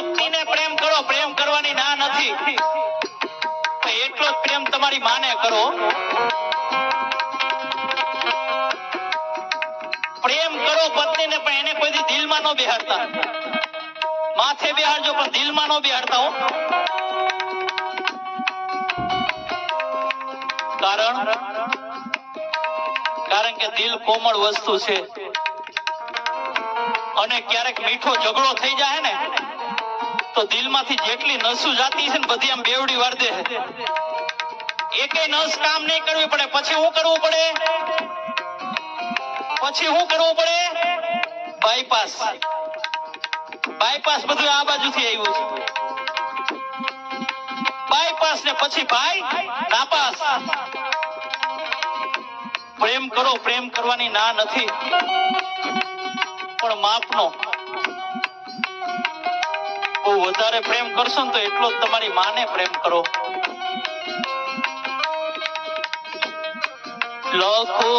પત્નીને પ્રેમ કરો, પ્રેમ કરવાની ના નથી. એટલો જ પ્રેમ તમારી માને કરો. પ્રેમ કરો પત્નીને, પણ એને કોઈ દિલમાં ન બિહારતા માથે બિહારજો પણ દિલમાં ન બિહારતા હો. કારણ? કારણ કે દિલ કોમળ વસ્તુ છે. અને ક્યારેક મીઠો ઝઘડો થઈ જાય તો દિલમાંથી જેટલી નસું જાતી છે ને બધી આમ બેવડી વાર દે એકેય નસ કામ નહીં કરવી પડે. પછી શું કરવું પડે? પછી શું કરવું પડે? બાયપાસ બાયપાસ બધું આ બાજુથી આવ્યું છે. બાયપાસ ને પછી ભાઈ, નાપાસ. પ્રેમ કરો, પ્રેમ કરવાની ના નથી. પણ માપનો. વધારે પ્રેમ કરશો ને તો એટલો જ તમારી માને પ્રેમ કરો. લખો